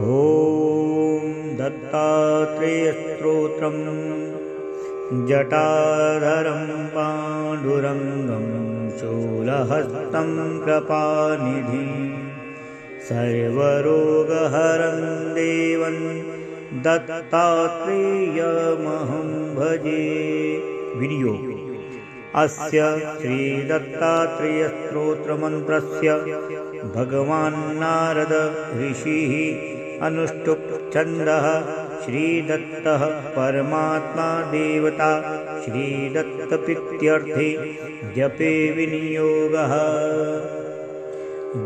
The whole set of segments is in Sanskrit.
ॐ दत्तात्रेयस्तोत्रम् जटाधरं पाण्डुरङ्गं शूलहस्तं कृपानिधि सर्वरोगहरं देवं दत्तात्रेयमहं भजे विनियोग। अस्य श्रीदत्तात्रेयस्तोत्रमन्त्रस्य भगवान् नारद ऋषिः अनुष्टुप्छन्दः श्रीदत्तः परमात्मा देवता श्रीदत्तपित्यर्थे जपे विनियोगः।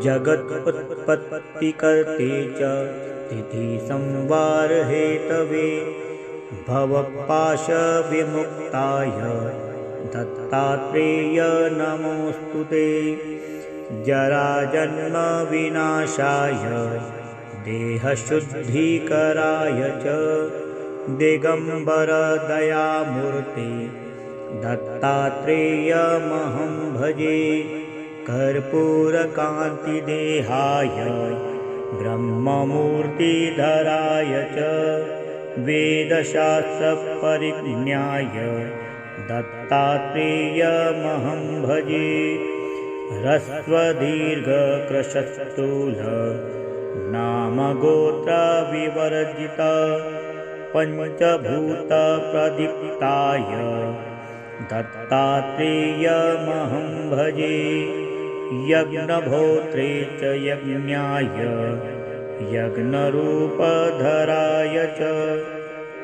जगत्पत्पत्तिकर्ते च तिथिसंवारहेतवे भवपाशविमुक्ताय दत्तात्रेय नमोऽस्तु ते। जराजन्मविनाशाय देहशुद्धिकराय च। दिगम्बरदयामूर्ते दत्तात्रेयमहं भजे। कर्पूरकान्तिदेहाय ब्रह्ममूर्तिधराय च। वेदशास्त्रपरिज्ञाय दत्तात्रेयमहं भजे ह्रस्वदीर्घकृशस्तूल नामगोत्रविवर्जित पञ्चभूतप्रदीप्ताय दत्तात्रेयमहं भजे यज्ञभोत्रे च यज्ञाय यज्ञरूपधराय च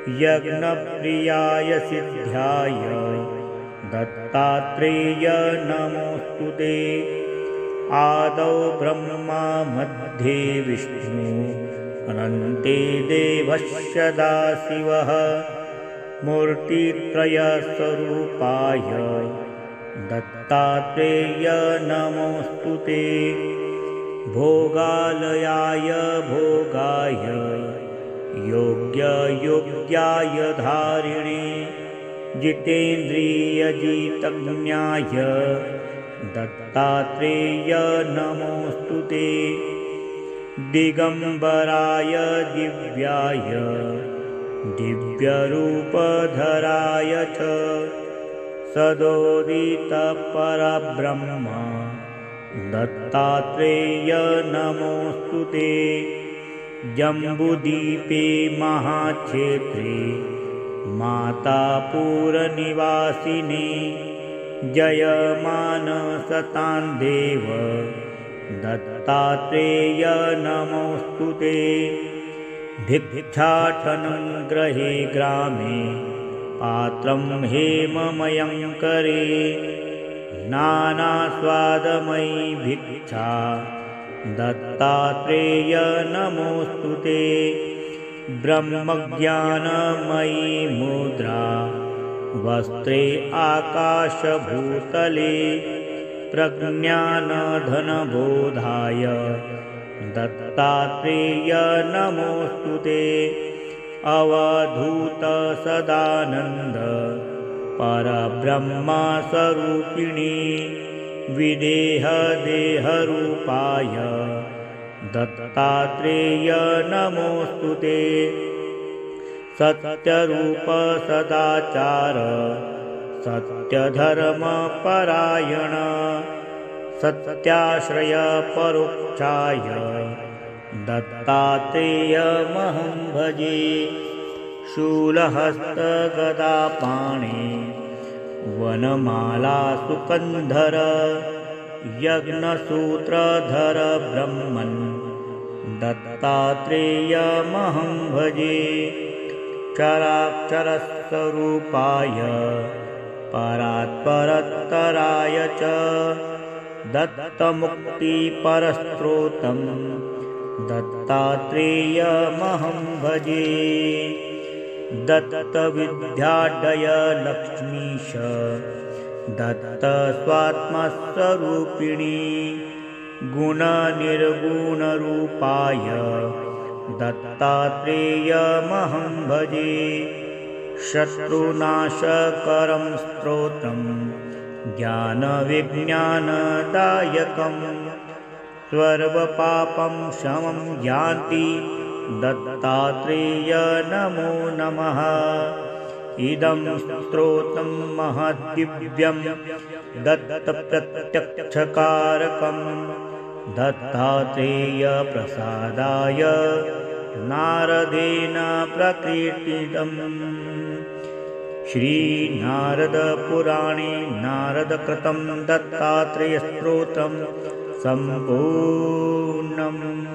यज्ञप्रियाय सिद्ध्याय दत्तात्रेय नमोऽस्तु ते। आदौ ब्रह्मा मध्ये विष्णु अनन्ते देवश्यदाशिवः मूर्तित्रयस्वरूपाय दत्तात्रेय नमोऽस्तु ते। भोगालयाय भोगाय योग्ययोग्याय धारिणे जितेन्द्रियजितज्ञाय दत्तात्रेय नमोऽस्तु ते। दिगम्बराय दिव्याय दिव्यरूपधराय च सदोदितपरब्रह्म दत्तात्रेय नमोऽस्तु ते जम्बुदीपे महाक्षेत्रे मातापुरनिवासिने जयमानसतां देव दत्तात्रेय नमोऽस्तु ते। भिक्षाटनं ग्रहे ग्रामे पात्रं हेममयं करे नानास्वादमयी भिक्षा दत्तात्रेय नमोऽस्तु ते। ब्रह्मज्ञानमयी मुद्रा वस्त्रे आकाशभूतले प्रज्ञानधनबोधाय। दत्तात्रेय नमोऽस्तु ते अवधूतसदानन्द परब्रह्मस्वरूपिणी विदेहदेहरूपाय दत्तात्रेय नमोऽस्तु ते सत्यरूपसदाचार सत्यधर्मपरायण सत्याश्रयपरोक्षाय दत्तात्रेयमहं भजे शूलहस्तगदापाणे वनमालासुकन्धर यज्ञसूत्रधर ब्रह्मन् दत्तात्रेयमहं भजे चराक्षरस्वरूपाय परात्परत्तराय च दत्तमुक्तिपरस्त्रोतं दत्तात्रेयमहं भजे दत्तविद्याडयलक्ष्मीश। दत्तस्वात्मस्वरूपिणी गुणनिर्गुणरूपाय। दत्तात्रेयमहं भजे। शत्रुनाशकरं स्तोत्रं ज्ञानविज्ञानदायकं। सर्वपापं शमं यान्ति दत्तात्रेय नमो। नमः इदं स्तोत्रं महद्दिव्यं दत्तप्रत्यक्षकारकं। दत्तात्रेयप्रसादाय नारदेन प्रकीर्तितम् श्रीनारदपुराणे नारदकृतं दत्तात्रेयस्तोत्रं सम्पूर्णम्